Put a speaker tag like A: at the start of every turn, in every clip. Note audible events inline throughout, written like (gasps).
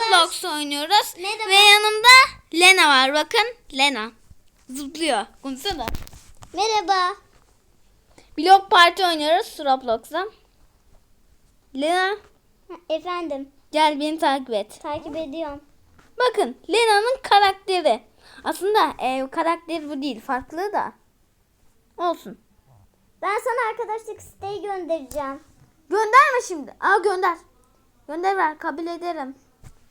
A: Roblox oynuyoruz.
B: Merhaba.
A: Ve yanımda Lena var. Bakın Lena. Zıplıyor. Konuşsana.
B: Merhaba.
A: Blok parti oynuyoruz Roblox'ta. Lena
B: Ha, Efendim.
A: gel beni takip et.
B: Takip ediyorum.
A: Bakın Lena'nın karakteri. Aslında e, karakteri bu değil. Farklı da. Olsun.
B: Ben sana arkadaşlık isteği göndereceğim.
A: Gönderme şimdi. Aa gönder. Gönder ver. Kabul ederim.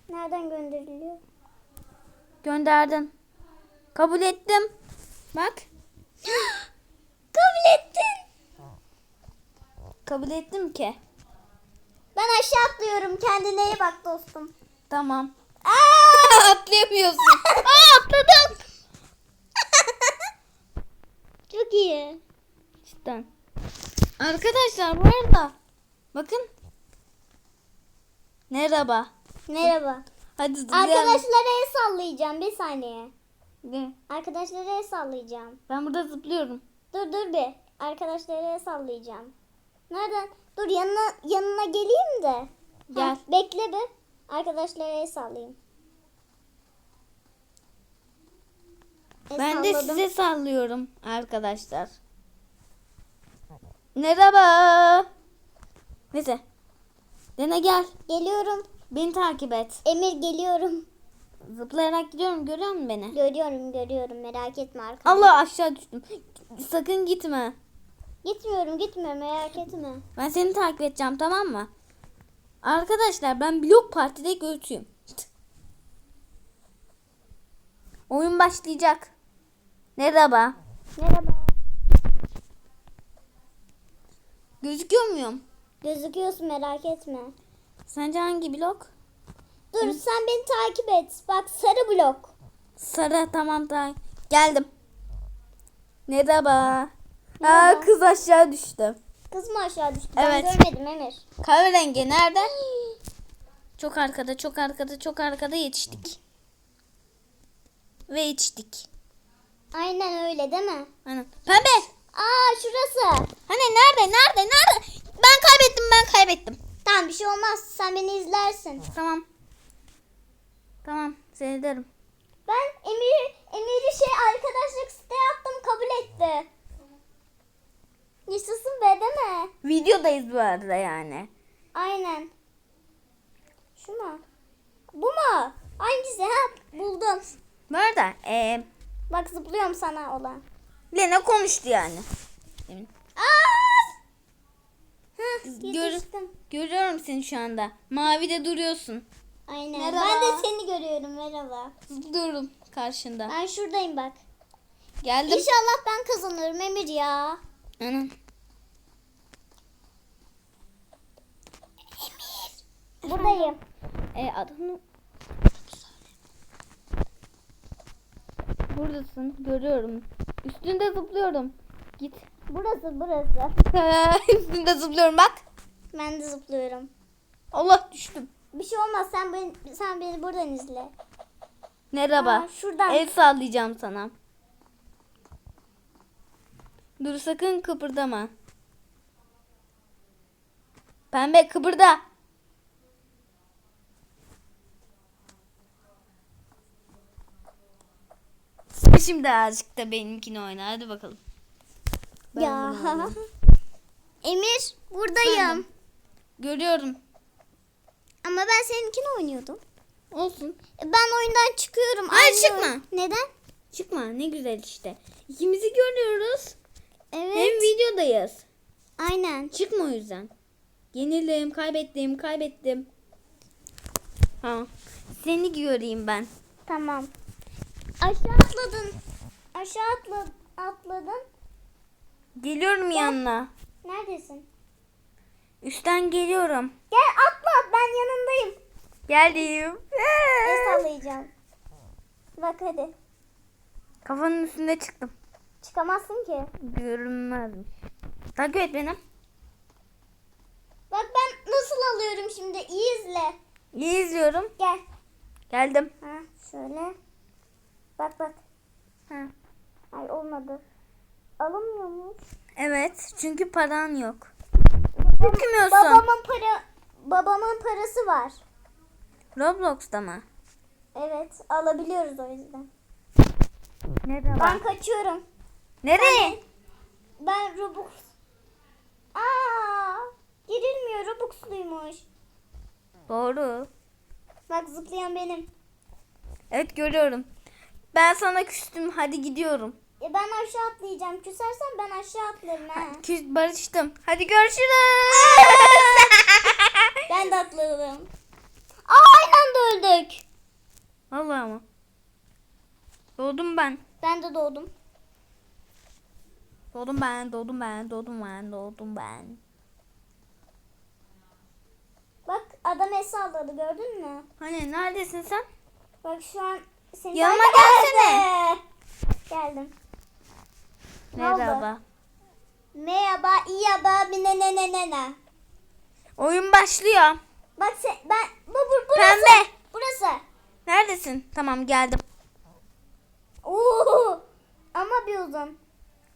B: Nereden gönderiliyor?
A: Gönderdin. Kabul ettim. Bak. (gasps)
B: Kabul ettin.
A: Kabul ettim ki.
B: Ben aşağı atlıyorum. Kendine iyi bak dostum.
A: Tamam.
B: Aa! (laughs)
A: Atlayamıyorsun. (laughs) Aa atladım. (laughs)
B: Çok iyi.
A: Cidden. Arkadaşlar bu arada. Bakın. Merhaba.
B: Merhaba.
A: Hadi.
B: Arkadaşlara el sallayacağım. Bir saniye.
A: Ne?
B: Arkadaşlara el sallayacağım.
A: Ben burada zıplıyorum.
B: Dur dur bir. Arkadaşlara el sallayacağım. Nereden? Dur yanına yanına geleyim de.
A: Gel.
B: Ha, bekle bir. Arkadaşlara el sallayayım. El
A: Ben de
B: salladım.
A: size sallıyorum arkadaşlar. Merhaba. Neyse. Dene gel.
B: Geliyorum.
A: Beni takip et.
B: Emir geliyorum.
A: Zıplayarak gidiyorum. Görüyor musun beni?
B: Görüyorum görüyorum merak etme arkadaş.
A: Allah aşağı düştüm. Sakın gitme.
B: Gitmiyorum gitmiyorum merak etme.
A: Ben seni takip edeceğim tamam mı? Arkadaşlar ben blok partide göğsüyüm. Oyun başlayacak. Merhaba.
B: Merhaba.
A: Gözüküyor muyum?
B: Gözüküyorsun merak etme.
A: Sence hangi blok?
B: Dur sen beni takip et. Bak sarı blok.
A: Sarı tamam tamam. Geldim. Merhaba.
B: Merhaba.
A: Aa, kız aşağı düştü.
B: Kız mı aşağı düştü?
A: Evet.
B: Ben görmedim Emir.
A: Kahverengi nerede? Çok arkada, çok arkada, çok arkada yetiştik. Ve yetiştik.
B: Aynen öyle değil mi?
A: Aynen. Pembe.
B: Aa şurası.
A: Hani nerede, nerede, nerede? Ben kaybettim, ben kaybettim.
B: Tamam bir şey olmaz. Sen beni izlersin.
A: Tamam. Tamam, seyrederim.
B: Ben Emir Emir'i şey arkadaşlık siteye attım kabul etti. Yaşasın be değil mi?
A: Videodayız bu arada yani.
B: Aynen. Şu mu? Bu mu? Hangisi? Ha buldum.
A: Bu arada eee
B: Bak zıplıyorum sana olan.
A: Lena konuştu yani.
B: Aa!
A: Gör-
B: yetiştim.
A: Görüyorum seni şu anda. Mavide duruyorsun.
B: Aynen.
A: Merhaba.
B: Ben de seni görüyorum. Merhaba.
A: Dururum karşında.
B: Ben şuradayım bak.
A: Geldim.
B: İnşallah ben kazanırım Emir ya.
A: Anam.
B: Buradayım.
A: E adını Buradasın. Görüyorum. Üstünde zıplıyorum. Git.
B: Burası burası. (laughs)
A: Üstünde zıplıyorum bak.
B: Ben de zıplıyorum.
A: Allah düştüm.
B: Bir şey olmaz sen beni, sen beni buradan izle.
A: Merhaba.
B: Aa, şuradan.
A: El sallayacağım sana. Dur sakın kıpırdama. Pembe kıpırda. Şimdi azıcık da benimkini oyna. Hadi bakalım. Ben
B: ya. (laughs) Emir buradayım.
A: Görüyorum.
B: Ama ben seninkini oynuyordum.
A: Olsun.
B: E, Ben oyundan çıkıyorum.
A: Hayır, çıkma.
B: Neden?
A: Çıkma ne güzel işte. İkimizi görüyoruz.
B: Evet.
A: Hem videodayız.
B: Aynen.
A: Çıkma o yüzden. Yenildim, kaybettim, kaybettim. Ha. Seni göreyim ben.
B: Tamam. Aşağı atladın. Aşağı atla, atladın.
A: Geliyorum yanına.
B: Neredesin?
A: Üstten geliyorum.
B: Gel atla ben yanındayım.
A: Geldim.
B: El sallayacağım. Bak hadi.
A: Kafanın üstünde çıktım.
B: Çıkamazsın ki.
A: Görünmezmiş. Takip et beni.
B: Bak ben nasıl alıyorum şimdi. İyi izle.
A: İyi izliyorum.
B: Gel.
A: Geldim.
B: Ha şöyle. Bak bak.
A: Ha.
B: Ay olmadı. Alınmıyormuş.
A: Evet, çünkü paran yok. Dökmüyorsun.
B: Babamın para babamın parası var.
A: Roblox'ta mı?
B: Evet alabiliyoruz o yüzden.
A: Nerede
B: Ben kaçıyorum.
A: Nereye?
B: Ben Robux. Aa, girilmiyor Robux'luymuş.
A: Doğru.
B: Bak zıplayan benim.
A: Evet görüyorum. Ben sana küstüm. Hadi gidiyorum.
B: E ben aşağı atlayacağım. Küsersen ben aşağı atlarım ha.
A: Küs barıştım. Hadi görüşürüz. (laughs)
B: ben de atladım. Aa, aynı anda öldük.
A: Vallahi mı? Doğdum ben.
B: Ben de doğdum.
A: Doğdum ben, doğdum ben, doğdum ben, doğdum ben.
B: Bak adam el salladı gördün mü?
A: Hani neredesin sen?
B: Bak şu an senin
A: Yanıma gelsene.
B: Geldim.
A: Merhaba.
B: Merhaba, iyi haber, ne ne ne ne ne.
A: Oyun başlıyor.
B: Bak sen, ben, bu, bu burası.
A: Pembe.
B: Burası.
A: Neredesin? Tamam geldim.
B: Oo, ama bir uzun.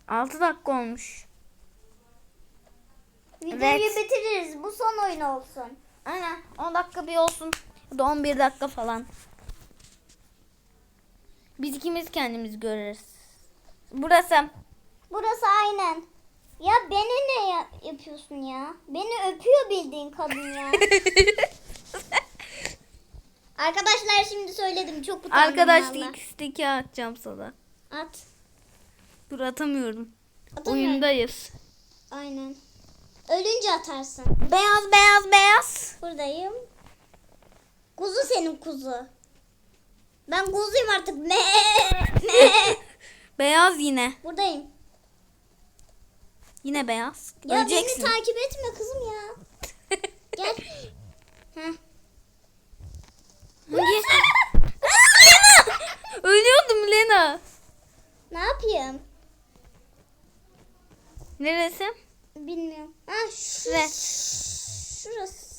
A: 6 dakika olmuş.
B: Videoyu
A: Evet.
B: bitiririz. Bu son oyun olsun.
A: Aynen 10 dakika bir olsun. Ya da 11 dakika falan. Biz ikimiz kendimiz görürüz. Burası.
B: Burası aynen. Ya beni ne ya- yapıyorsun ya? Beni öpüyor bildiğin kadın ya. (laughs) Arkadaşlar şimdi söyledim çok utandım
A: Arkadaşlık isteki atacağım sana.
B: At.
A: Dur atamıyorum.
B: Atamıyorum.
A: Oyundayız.
B: Aynen. Ölünce atarsın.
A: Beyaz beyaz beyaz.
B: Buradayım. Kuzu senin kuzu. Ben kuzuyum artık. Me (laughs) me. (laughs)
A: Beyaz yine.
B: Buradayım.
A: Yine beyaz.
B: Ya
A: Öleceksin.
B: beni takip etme kızım ya. (laughs) Gel. Heh.
A: Hangi? Lena! Ölüyordum Lena.
B: Ne yapayım?
A: Neresi?
B: Bilmiyorum. Ha şu,
A: Ve-
B: şurası.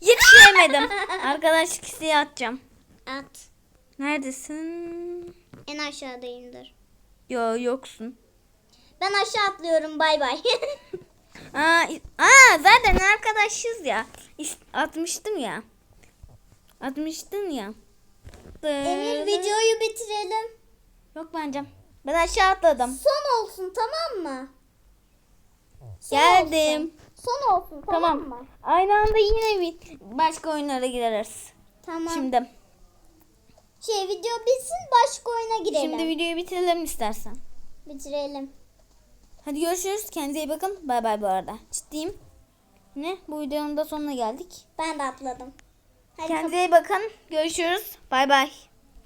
A: Yetişemedim. Arkadaşlık isteği atacağım.
B: At.
A: Neredesin?
B: En aşağıdayımdır.
A: Yo yoksun.
B: Ben aşağı atlıyorum. Bay bay. (laughs)
A: Aa, aa zaten arkadaşız ya. Atmıştım ya. Atmıştın ya.
B: Emir videoyu bitirelim.
A: Yok bence. Ben aşağı atladım.
B: Son olsun tamam mı? Son
A: Geldim.
B: olsun. Son olsun tamam,
A: Tamam.
B: mı?
A: Aynı anda yine bir başka oyunlara gireriz.
B: Tamam.
A: Şimdi.
B: Şey video bitsin başka oyuna girelim.
A: Şimdi videoyu bitirelim istersen.
B: Bitirelim.
A: Hadi görüşürüz. Kendinize iyi bakın. Bay bay bu arada. Ciddiyim. Ne? Bu videonun da sonuna geldik.
B: Ben de atladım. Hadi
A: Kendinize iyi bakın. Görüşürüz. Bay bay.